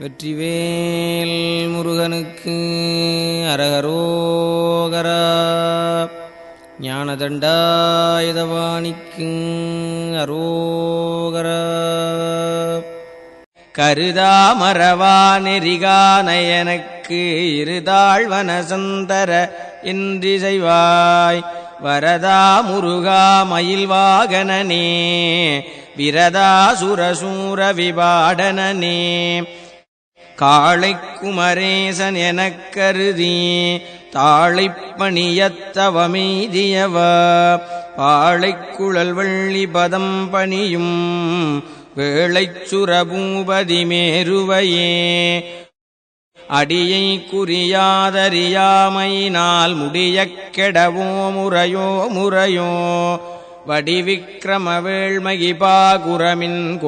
வெற்றிவேல் முருகனுக்கு அரகரோகரா. ஞானதண்டாயுதவாணிக்கு அரோகரா. கருதாமரவா நெறிகானயனுக்கு இருதாழ்வனசந்தர இன்றி செய்வாய் வரதா முருகா மயில் வாகனனே விரதா சுரசூர விபாடனே காளைக் குமரேசன் எனக் கருதி தாழைப் பாழைக்குழல் வள்ளி பதம் பணியும் வேளைச் சுரபூபதி மேருவையே. அடியை குறியாதறியாமையினால் முடிய கெடவோ முறையோ முறையோ வடிவிக்கிரம வேள்மகிபா குரமின்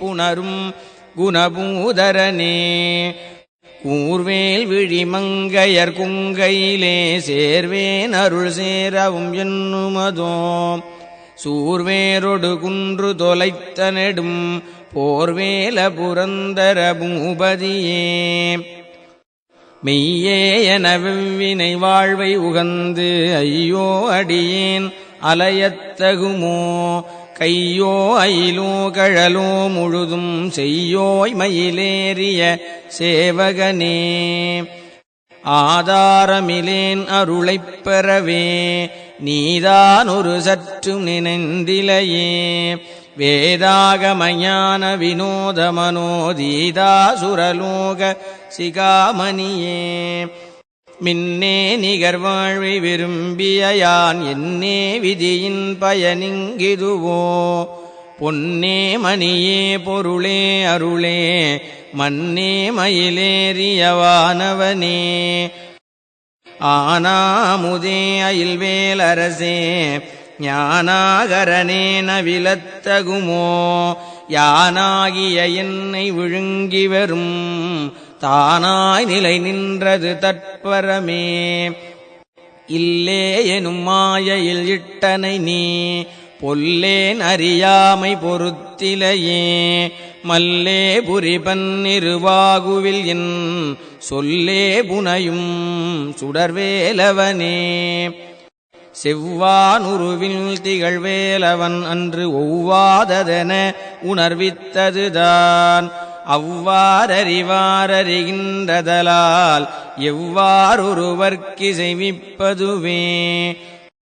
புணரும் குணபூதரனே. கூர்வேல் விழிமங்கையர் குங்கையிலே சேர்வேன் அருள் சேரவும் என்னுமதோ. சூர்வேரொடு குன்று தொலைத்த நெடும் போர்வேல புரந்தர பூபதியே. மெய்யே என வெவ்வினை வாழ்வை உகந்து ஐயோ அடியேன் அலையத்தகுமோ கையோ அயிலோ கழலோ முழுதும் செய்யோய் மயிலேறிய சேவகனே. ஆதாரமிலேன் அருளைப் பெறவே நீதான் ஒரு சற்றும் நினைந்திலையே. வேதாகமயான வினோத மனோதீதா சுரலோக சிகாமணியே. மின்னே நிகர் வாழ்வை விரும்பிய யான் என்னே விதியின் பயனிங்கிதுவோ? பொன்னே மணியே பொருளே அருளே மன்னே மயிலேறியவானவனே ஆனாமுதே அயில்வேலரசே ஞானாகரனே நவிலத்தகுமோ? யானாகிய என்னை விழுங்கி வரும் தானாய் நிலை நின்றது தற்பரமே இல்லேயெனும் மாயையில் இட்டனை நீ பொல்லேன் அறியாமை பொறுத்திலையே மல்லே புரிபன்னிருவாகுவில் என் சொல்லே புனையும் சுடர்வேலவனே. செவ்வானுருவில் திகழ்வேலவன் அன்று ஒவ்வாததென உணர்வித்ததுதான். அவ்வாறறிவாரறிகின்றதலால் எவ்வாறொருவர்க்கு செய்விப்பதுவே